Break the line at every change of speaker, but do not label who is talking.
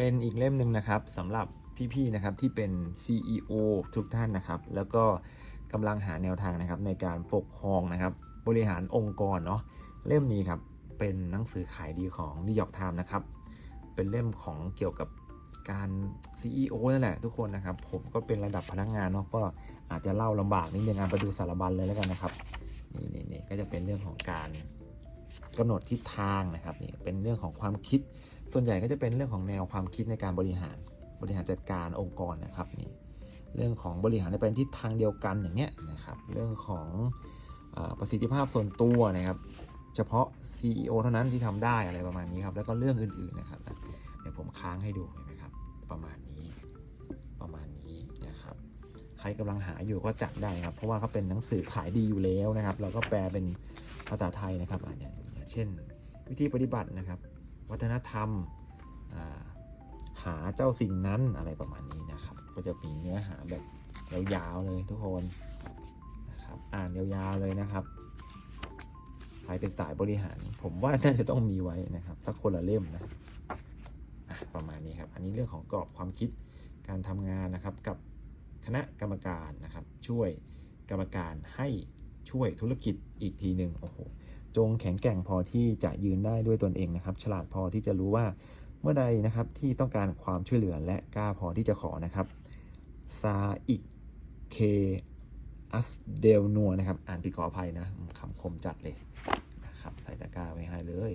เป็นอีกเล่มหนึ่งนะครับสำหรับพี่ๆนะครับที่เป็น CEO ทุกท่านนะครับ แล้วก็กำลังหาแนวทางนะครับในการปกครองนะครับ บริหารองค์กรเนาะเล่มนี้ครับเป็นหนังสือขายดีของ New York Times นะครับ เป็นเล่มของเกี่ยวกับการ CEO นั่นแหละทุกคนนะครับ ผมก็เป็นระดับพนักงานเนาะก็อาจจะเล่าลำบากนิดนึงอะไปดูสารบัญเลยแล้วกันนะครับนี่นี่นี่ก็จะเป็นเรื่องของการ กำหนดทิศทางนะครับนี่เป็นเรื่องของความคิด ส่วนใหญ่ก็จะเป็นเรื่องของแนวความคิดในการบริหารบริหารจัดการองค์กรนะครับนี่เรื่องของบริหารในเป็นทิศทางเดียวกันอย่างเงี้ยนะครับเรื่องของอประสิทธิภาพส่วนตัวนะครับเฉพาะ CEO เท่านั้นที่ทำได้อะไรประมาณนี้ครับแล้วก็เรื่องอื่นๆนะครับเดี๋ยวผมค้างให้ดูเห็นไหมครับประมาณนี้ประมาณนี้นะครับใครกำลังหาอยู่ก็จัดได้ครับ เพราะว่าเขาเป็นหนังสือขายดีอยู่แล้วนะครับ เราก็แปลเป็นภาษาไทยนะครับอ่างอย่าง เช่น วิธีปฏิบัตินะครับ วัฒนธรรมาหาเจ้าสิ่งนั้นอะไรประมาณนี้นะครับ ก็จะมีเนื้อหาแบบยาวๆเลยทุกคนนะครับอ่านยาวๆเลยนะครับใครเป็นสายบริหาร ผมว่าน่าจะต้องมีไว้นะครับสักคนละเล่มนะอะประมาณนี้ครับอันนี้เรื่องของกรอบความคิดการทำงานนะครับกับคณะกรรมการนะครับ ช่วยกรรมการให้ ช่วยธุรกิจอีกทีหนึ่งโอ้โหจงแข็งแกร่งพอที่จะยืนได้ด้วยตนเองนะครับ ฉลาดพอที่จะรู้ว่าเมื่อใดนะครับที่ต้องการความช่วยเหลือและกล้าพอที่จะขอนะครับซาอิกเคอัสเดลนัวนะครับ อ่านผิดขออภัยนะคำคมจัดเลยนะครับ ใส่ตะกร้าไว้ให้เลย